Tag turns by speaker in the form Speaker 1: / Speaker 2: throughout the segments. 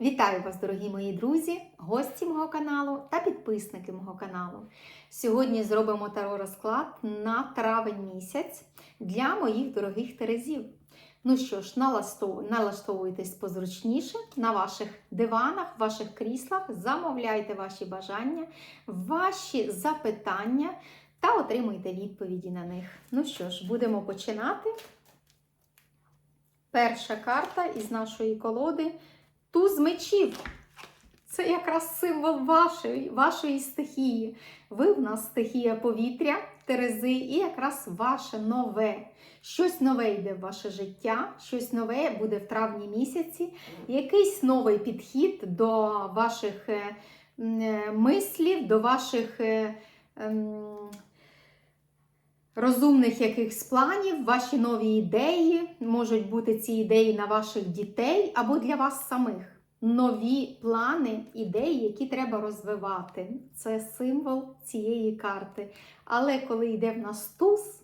Speaker 1: Вітаю вас, дорогі мої друзі, гості мого каналу та підписники мого каналу. Сьогодні зробимо таро розклад на травень місяць для моїх дорогих терезів. Ну що ж, налаштовуйтесь позручніше на ваших диванах, ваших кріслах, замовляйте ваші бажання, ваші запитання та отримуйте відповіді на них. Ну що ж, будемо починати. Перша карта із нашої колоди туз мечів. Це якраз символ вашої, вашої стихії. Ви в нас стихія повітря, терези, і якраз ваше нове. Щось нове йде в ваше життя, щось нове буде в травні місяці, якийсь новий підхід до ваших е, е, мислів, до ваших е, ем, розумних якихось планів, ваші нові ідеї, можуть бути ці ідеї на ваших дітей або для вас самих. Нові плани, ідеї, які треба розвивати. Це символ цієї карти. Але коли йде в нас туз,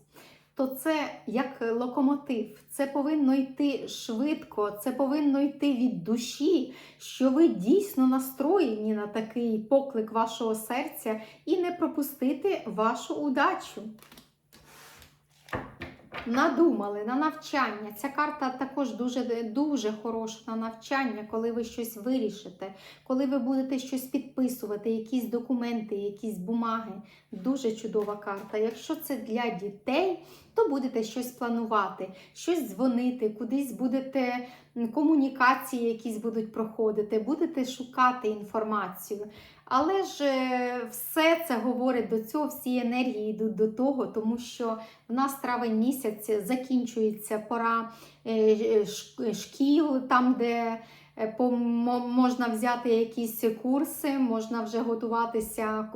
Speaker 1: то це як локомотив. Це повинно йти швидко, це повинно йти від душі, що ви дійсно настроєні на такий поклик вашого серця і не пропустити вашу удачу. Надумали на навчання. Ця карта також дуже дуже хороша на навчання, коли ви щось вирішите, коли ви будете щось підписувати, якісь документи, якісь бумаги. Дуже чудова карта. Якщо це для дітей, то будете щось планувати, щось дзвонити, кудись будете комунікації, якісь будуть проходити, будете шукати інформацію. Але ж е, все це говорить до цього, всі енергії йдуть до того, тому що в нас травень місяць закінчується пора е, е, шкіл, там, де е, можна взяти якісь курси, можна вже готуватися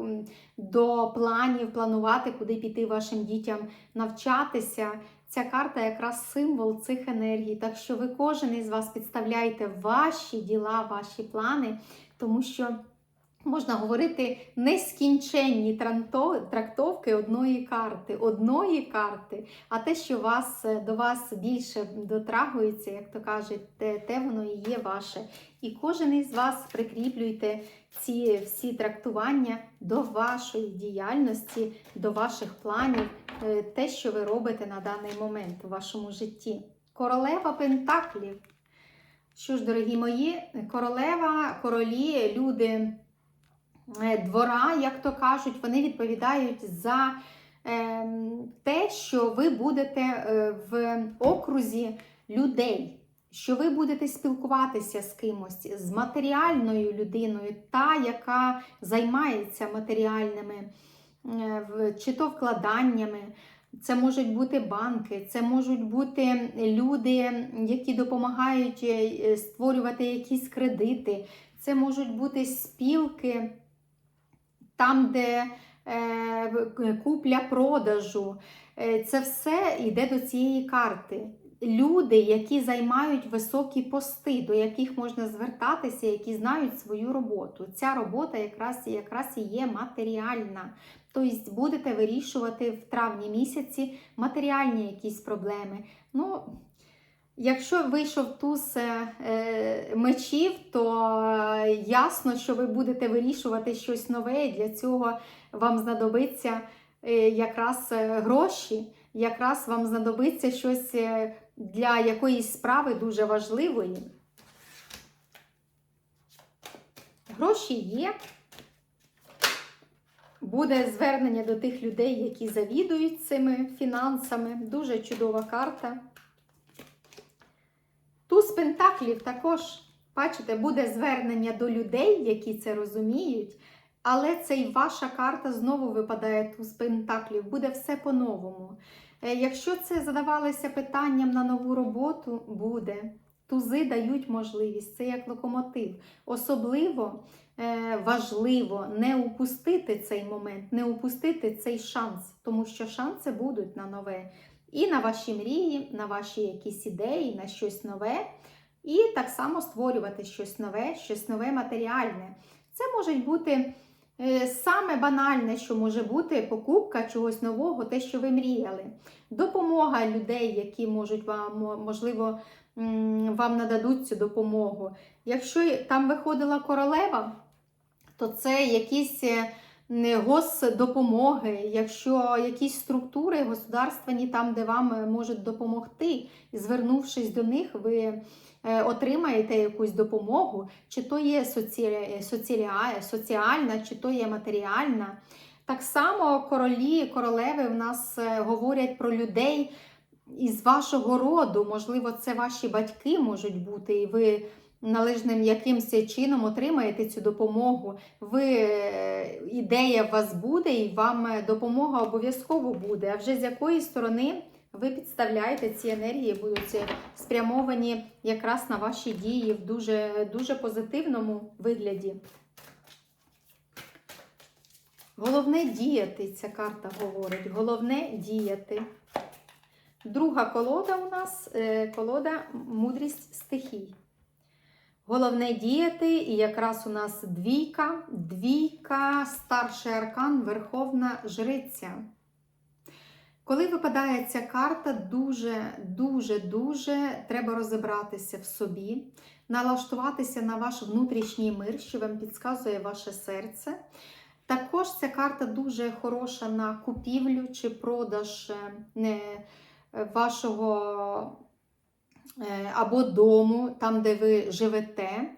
Speaker 1: до планів, планувати, куди піти вашим дітям навчатися. Ця карта якраз символ цих енергій. Так що ви кожен із вас підставляєте ваші діла, ваші плани, тому що. Можна говорити нескінченні трактовки одної карти, одної карти, а те, що вас, е, до вас більше дотрагується, як то кажуть, те, те воно і є ваше. І кожен із вас прикріплюйте ці всі трактування до вашої діяльності, до ваших планів, е, те, що ви робите на даний момент у вашому житті. Королева Пентаклів. Що ж, дорогі мої, королева, королі, люди двора, як то кажуть, вони відповідають за ем, те, що ви будете е, в окрузі людей. Що ви будете спілкуватися з кимось, з матеріальною людиною, та, яка займається матеріальними, е, чи то вкладаннями, це можуть бути банки, це можуть бути люди, які допомагають е, створювати якісь кредити, це можуть бути спілки, там, де е, купля-продажу. Е, Це все йде до цієї карти. Люди, які займають високі пости, до яких можна звертатися, які знають свою роботу. Ця робота якраз, якраз і є матеріальна. Тобто будете вирішувати в травні місяці матеріальні якісь проблеми. Ну, Якщо вийшов туз е, е, мечів, то е, ясно, що ви будете вирішувати щось нове, і для цього вам знадобиться якраз гроші, якраз вам знадобиться щось для якоїсь справи дуже важливої. Гроші є. Буде звернення до тих людей, які завідують цими фінансами. Дуже чудова карта. Туз Пентаклів також, бачите, буде звернення до людей, які це розуміють. Але це і ваша карта знову випадає туз Пентаклів, буде все по-новому. Е, Якщо це задавалося питанням на нову роботу, буде. Тузи дають можливість, це як локомотив. Особливо е, важливо не упустити цей момент, не упустити цей шанс, тому що шанси будуть на нове. І на ваші мрії, на ваші якісь ідеї, на щось нове. І так само створювати щось нове, щось нове матеріальне. Це може бути е, саме банальне, що може бути покупка чогось нового, те, що ви мріяли. Допомога людей, які можуть вам, можливо, вам нададуть цю допомогу. Якщо там виходила королева, то це якісь е, госдопомоги, якщо якісь структури государственні там, де вам е, можуть допомогти, і звернувшись до них, ви е, отримаєте якусь допомогу, чи то є соці... соціальна, чи то є матеріальна. Так само королі, королеви в нас е, говорять про людей із вашого роду. Можливо, це ваші батьки можуть бути, і ви належним якимось чином отримаєте цю допомогу. Ви е, ідея в вас буде, і вам е, допомога обов'язково буде. А вже з якої сторони ви підставляєте ці енергії, будуть спрямовані якраз на ваші дії в дуже, дуже позитивному вигляді. Головне діяти, ця карта говорить. Головне діяти. Друга колода у нас е, колода мудрість стихій. Головне діяти, і якраз у нас двійка, двійка, старший аркан, Верховна Жриця. Коли випадає ця карта, дуже, дуже, дуже треба розібратися в собі, налаштуватися на ваш внутрішній мир, що вам підказує ваше серце. Також ця карта дуже хороша на купівлю чи продаж е, вашого е, або дому, там, де ви живете.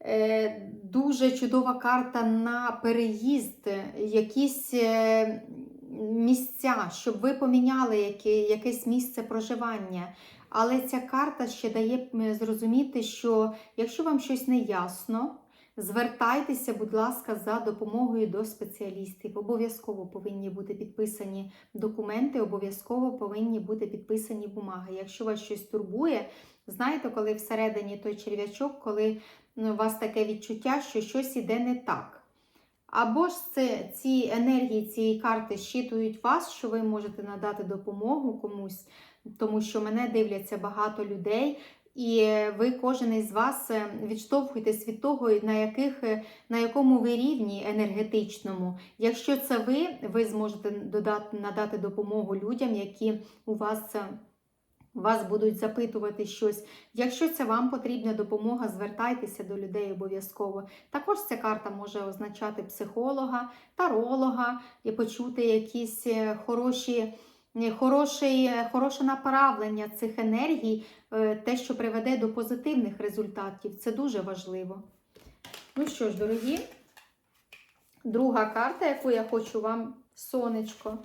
Speaker 1: Е, Дуже чудова карта на переїзд, якісь е, місця, щоб ви поміняли яке, якесь місце проживання. Але ця карта ще дає зрозуміти, що якщо вам щось не ясно, звертайтеся, будь ласка, за допомогою до спеціалістів. Обов'язково повинні бути підписані документи, обов'язково повинні бути підписані бумаги. Якщо вас щось турбує, знаєте, коли всередині той черв'ячок, коли у вас таке відчуття, що щось іде не так. Або ж це ці енергії цієї карти щитують вас, що ви можете надати допомогу комусь, тому що мене дивляться багато людей, і ви, кожен із вас, е, відштовхуєтесь від того, на, яких, е, на якому ви рівні енергетичному. Якщо це ви, ви зможете додати, надати допомогу людям, які у вас. е, вас будуть запитувати щось. Якщо це вам потрібна допомога, звертайтеся до людей обов'язково. Також ця карта може означати психолога, таролога і почути якісь хороші, е, хороше направлення цих енергій, е, те, що приведе до позитивних результатів. Це дуже важливо. Ну що ж, дорогі, друга карта, яку я хочу вам, сонечко.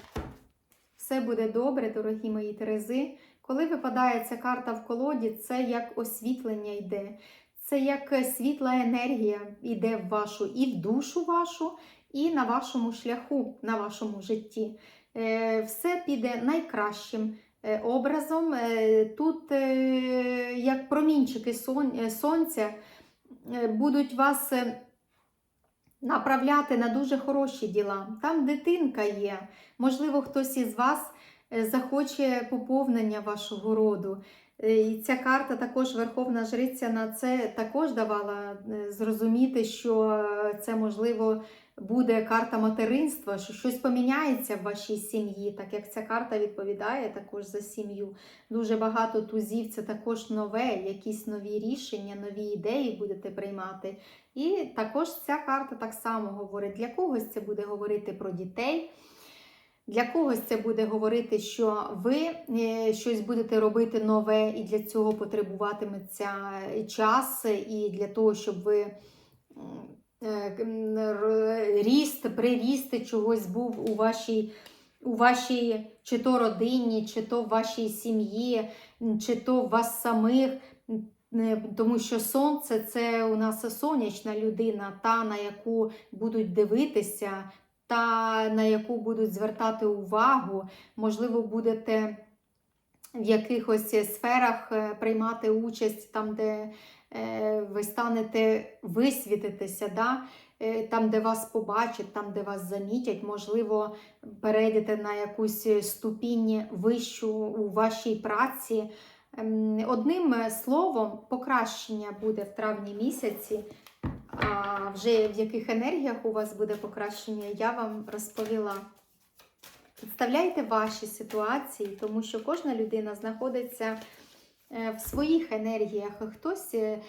Speaker 1: Все буде добре, дорогі мої Терези. Коли випадає ця карта в колоді, це як освітлення йде, це як світла енергія йде в вашу і в душу вашу, і на вашому шляху, на вашому житті. Е, Все піде найкращим е, образом. Е, Тут, як промінчики сонця, будуть вас. Направляти на дуже хороші діла. Там дитинка є. Можливо, хтось із вас захоче поповнення вашого роду. І ця карта також Верховна Жриця на це також давала зрозуміти, що це можливо буде карта материнства, що щось поміняється в вашій сім'ї, так як ця карта відповідає також за сім'ю. Дуже багато тузів це також нове, якісь нові рішення, нові ідеї будете приймати. І також ця карта так само говорить, для когось це буде говорити про дітей. Для когось це буде говорити, що ви е, щось будете робити нове, і для цього потребуватиметься час, і для того, щоб ви ріст, приріст чогось був у вашій, у вашій чи то родині, чи то в вашій сім'ї, чи то в вас самих. Е, Тому що сонце це у нас сонячна людина, та на яку будуть дивитися, та на яку будуть звертати увагу. Можливо, будете в якихось сферах е, приймати участь там, де е, ви станете висвітитися, да? е, там, де вас побачать, там, де вас замітять, можливо, перейдете на якусь ступінь вищу у вашій праці. Ем, Одним словом, покращення буде в травні місяці. А вже в яких енергіях у вас буде покращення, я вам розповіла. Представляйте ваші ситуації, тому що кожна людина знаходиться е, в своїх енергіях. Хтось е,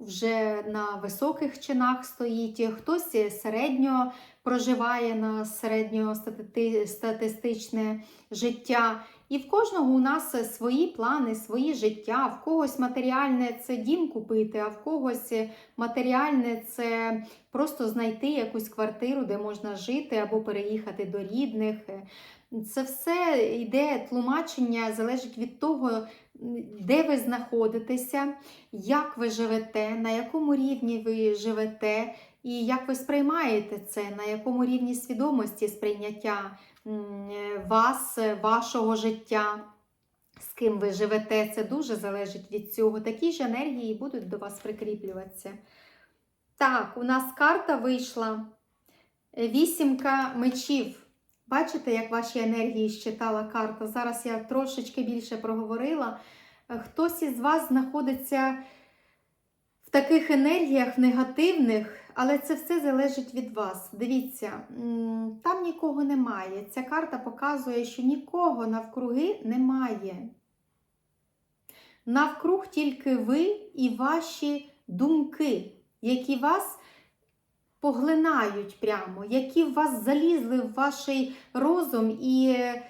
Speaker 1: вже на високих чинах стоїть, хтось е, середньо проживає на середньостатистичне життя. І в кожного у нас свої плани, свої життя. В когось матеріальне це дім купити, а в когось матеріальне це просто знайти якусь квартиру, де можна жити, або переїхати до рідних. Це все йде тлумачення, залежить від того, де ви знаходитеся, як ви живете, на якому рівні ви живете, і як ви сприймаєте це, на якому рівні свідомості сприйняття вас, вашого життя. З ким ви живете, це дуже залежить від цього. Такі ж енергії будуть до вас прикріплюватися. Так, у нас карта вийшла. Вісімка мечів. Бачите, як ваші енергії щитала карта? Зараз я трошечки більше проговорила. Хтось із вас знаходиться в таких енергіях негативних, але це все залежить від вас. Дивіться, там нікого немає. Ця карта показує, що нікого навкруги немає. Навкруг тільки ви і ваші думки, які вас поглинають прямо, які в вас залізли в ваш розум і е,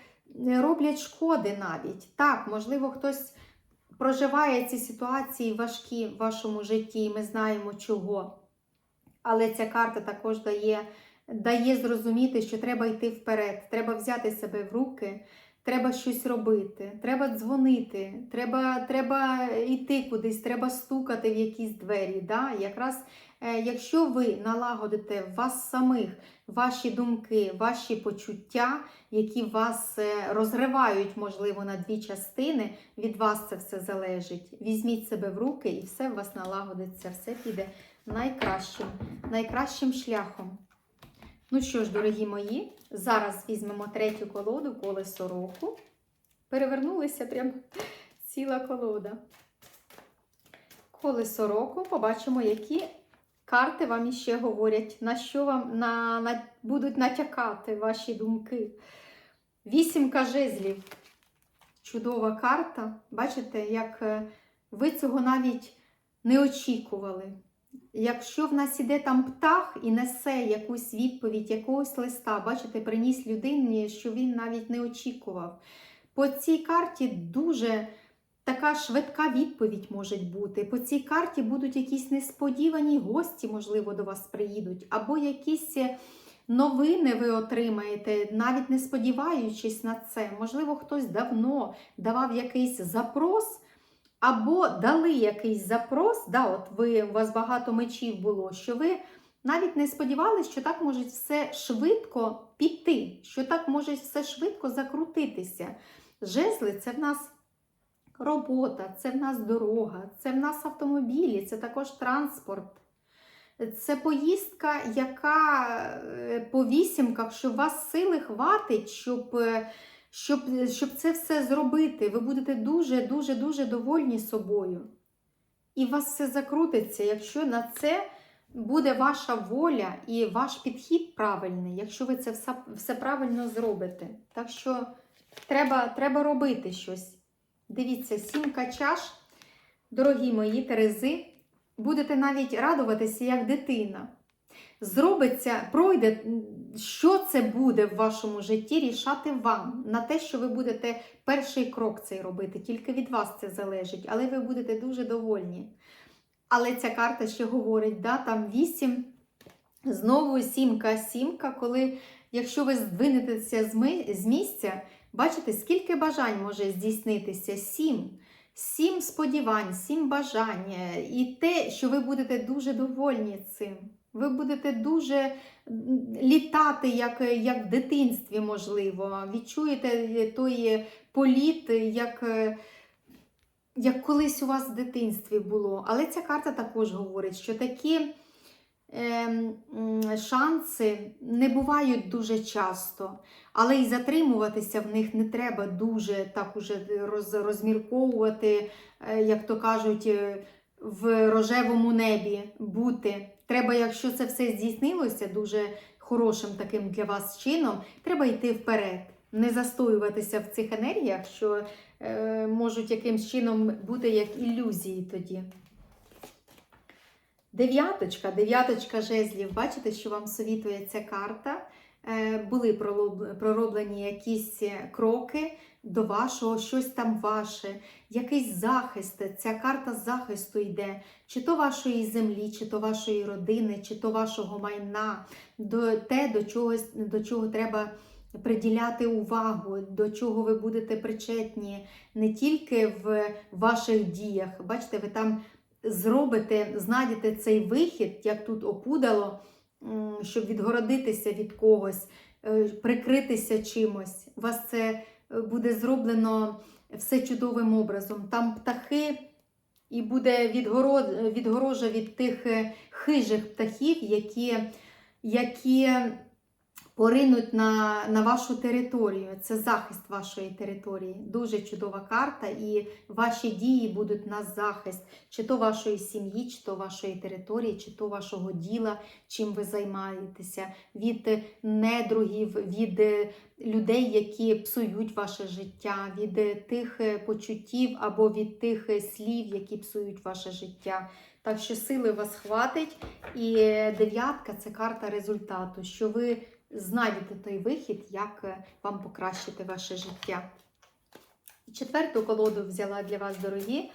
Speaker 1: роблять шкоди навіть. Так, можливо, хтось проживає ці ситуації важкі в вашому житті, і ми знаємо чого. Але ця карта також дає, дає зрозуміти, що треба йти вперед, треба взяти себе в руки. Треба щось робити, треба дзвонити, треба треба йти кудись, треба стукати в якісь двері. Да? Якраз е, якщо ви налагодите вас самих ваші думки, ваші почуття, які вас е, розривають, можливо, на дві частини, від вас це все залежить. Візьміть себе в руки і все у вас налагодиться, все піде найкращим, найкращим шляхом. Ну що ж, дорогі мої, зараз візьмемо третю колоду колесо року. Перевернулися прям ціла колода. Колесо року. Побачимо, які карти вам іще говорять, на що вам на, на, будуть натякати ваші думки. Вісімка жезлів. Чудова карта. Бачите, як е, ви цього навіть не очікували. Якщо в нас іде там птах і несе якусь відповідь, якогось листа, бачите, приніс людині, що він навіть не очікував. По цій карті дуже така швидка відповідь може бути. По цій карті будуть якісь несподівані гості, можливо, до вас приїдуть, або якісь новини ви отримаєте, навіть не сподіваючись на це. Можливо, хтось давно давав якийсь запрос. Або дали якийсь запрос, да, от ви, у вас багато мечів було, що ви навіть не сподівалися, що так може все швидко піти, що так може все швидко закрутитися. Жезли це в нас робота, це в нас дорога, це в нас автомобілі, це також транспорт. Це поїздка, яка е, по вісімках, що у вас сили хватить, щоб е, щоб, щоб це все зробити. Ви будете дуже-дуже дуже довольні собою. І вас все закрутиться, якщо на це буде ваша воля і ваш підхід правильний, якщо ви це все, все правильно зробите. Так що треба, треба робити щось. Дивіться, сімка чаш, дорогі мої терези, будете навіть радуватися як дитина. Зробиться, пройде, що це буде в вашому житті, рішати вам на те, що ви будете перший крок цей робити. Тільки від вас це залежить, але ви будете дуже довольні. Але ця карта ще говорить, да, там вісім, знову сімка, сімка, коли, якщо ви здвинетеся з місця, бачите, скільки бажань може здійснитися? Сім. Сім сподівань, сім бажань. І те, що ви будете дуже довольні цим. Ви будете дуже літати, як як в дитинстві, можливо. Відчуєте той політ, як як колись у вас в дитинстві було. Але ця карта також говорить, що такі е, шанси не бувають дуже часто, але і затримуватися в них не треба дуже так уже роз, розмірковувати, як то кажуть, в рожевому небі бути. Треба, якщо це все здійснилося дуже хорошим таким для вас чином, треба йти вперед. не застоюватися в цих енергіях, що е, можуть якимсь чином бути як ілюзії тоді. Дев'яточка, дев'яточка жезлів. Бачите, що вам совітує ця карта? Е, Були пророблені якісь кроки до вашого, щось там ваше, якийсь захист. Ця карта захисту йде, чи то вашої землі, чи то вашої родини, чи то вашого майна, до те, до чогось, до чого треба приділяти увагу, до чого ви будете причетні не тільки в ваших діях. Бачите, ви там зробите, знайдете цей вихід, як тут опудало, щоб відгородитися від когось, е, прикритися чимось. У вас це буде зроблено все чудовим образом. Там птахи, і буде відгорожа від тих е, хижих птахів, які, які поринуть на, на вашу територію. Це захист вашої території. Дуже чудова карта, і ваші дії будуть на захист, чи то вашої сім'ї, чи то вашої території, чи то вашого діла, чим ви займаєтеся, від недругів, від людей, які псують ваше життя, від тих почуттів або від тих слів, які псують ваше життя. Так що сили вас хватить. І дев'ятка це карта результату, що ви знайдете той вихід, як е, вам покращити ваше життя. Четверту колоду взяла для вас, дорогі.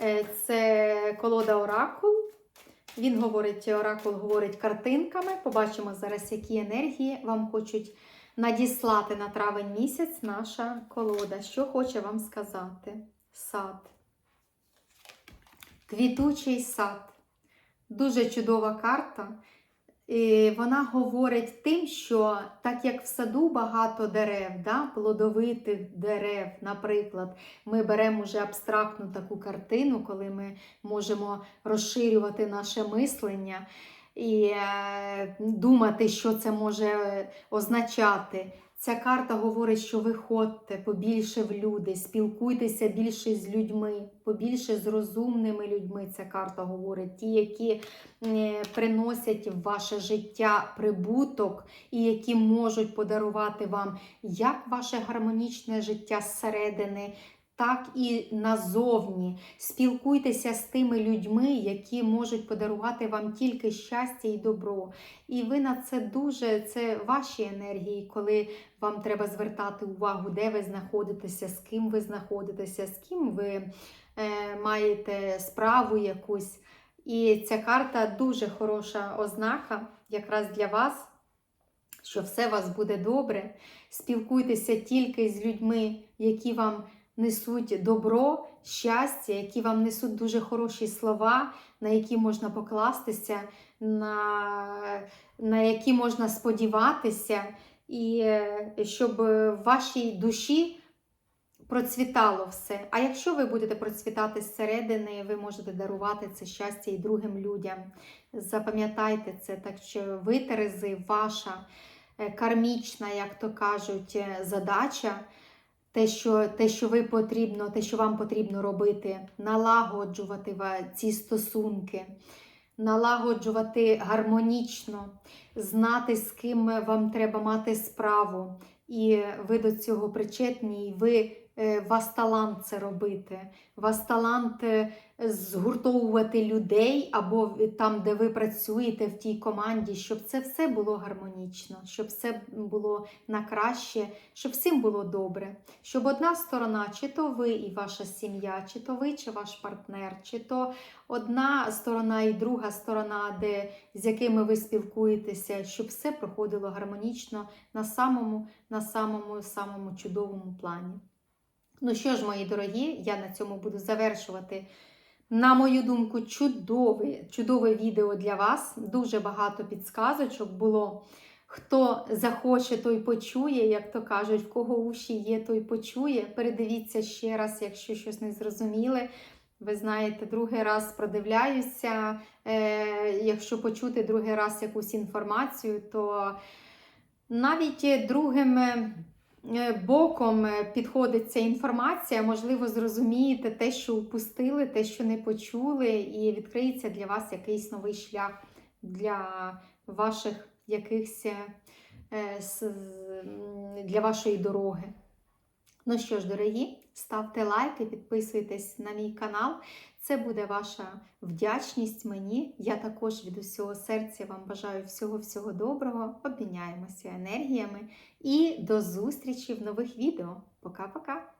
Speaker 1: Е, Це колода Оракул. Він говорить, Оракул говорить картинками. Побачимо зараз, які енергії вам хочуть надіслати на травень місяць наша колода. Що хоче вам сказати? Сад. Квітучий сад. Дуже чудова карта. Вона говорить тим, що так як в саду багато дерев, да, плодовитих дерев, наприклад, ми беремо вже абстрактну таку картину, коли ми можемо розширювати наше мислення і е, думати, що це може означати. Ця карта говорить, що виходьте побільше в люди, спілкуйтеся більше з людьми, побільше з розумними людьми. Ця карта говорить, ті, які е, приносять в ваше життя прибуток і які можуть подарувати вам як ваше гармонічне життя зсередини, так і назовні. Спілкуйтеся з тими людьми, які можуть подарувати вам тільки щастя і добро. І ви на це дуже це ваші енергії, коли вам треба звертати увагу, де ви знаходитеся, з ким ви знаходитеся, з ким ви е, маєте справу якусь. І ця карта дуже хороша ознака якраз для вас, що все у вас буде добре. Спілкуйтеся тільки з людьми, які вам несуть добро, щастя, які вам несуть дуже хороші слова, на які можна покластися, на, на які можна сподіватися, і е, щоб в вашій душі процвітало все. А якщо ви будете процвітати зсередини, ви можете дарувати це щастя і другим людям. Запам'ятайте це, так що ви, Терези, ваша е, кармічна, як то кажуть, е, задача. Те, що те, що ви потрібно, те, що вам потрібно робити, налагоджувати ці стосунки, налагоджувати гармонічно, знати, з ким вам треба мати справу, і ви до цього причетні, і ви вас талант це робити. Вас талант е, згуртовувати людей або там, де ви працюєте в тій команді, щоб це все було гармонічно, щоб все було на краще, щоб всім було добре. Щоб одна сторона, чи то ви і ваша сім'я, чи то ви, чи ваш партнер, чи то одна сторона і друга сторона, де, з якими ви спілкуєтеся, щоб все проходило гармонічно на самому, на самому, самому чудовому плані. Ну що ж, мої дорогі, я на цьому буду завершувати. На мою думку, чудове, чудове відео для вас. Дуже багато підсказочок було. Хто захоче, той почує, як то кажуть, в кого уші є, той почує. Передивіться ще раз, якщо щось не зрозуміли. Ви знаєте, другий раз продивляюся. Е, якщо почути другий раз якусь інформацію, то навіть другим е, боком е, підходить ця інформація, можливо, зрозумієте те, що упустили, те, що не почули, і відкриється для вас якийсь новий шлях для ваших якихось е, е, для вашої дороги. Ну що ж, дорогі, ставте лайки, підписуйтесь на мій канал. Це буде ваша вдячність мені. Я також від усього серця вам бажаю всього-всього доброго. Обміняємося енергіями і до зустрічі в нових відео. Пока-пока!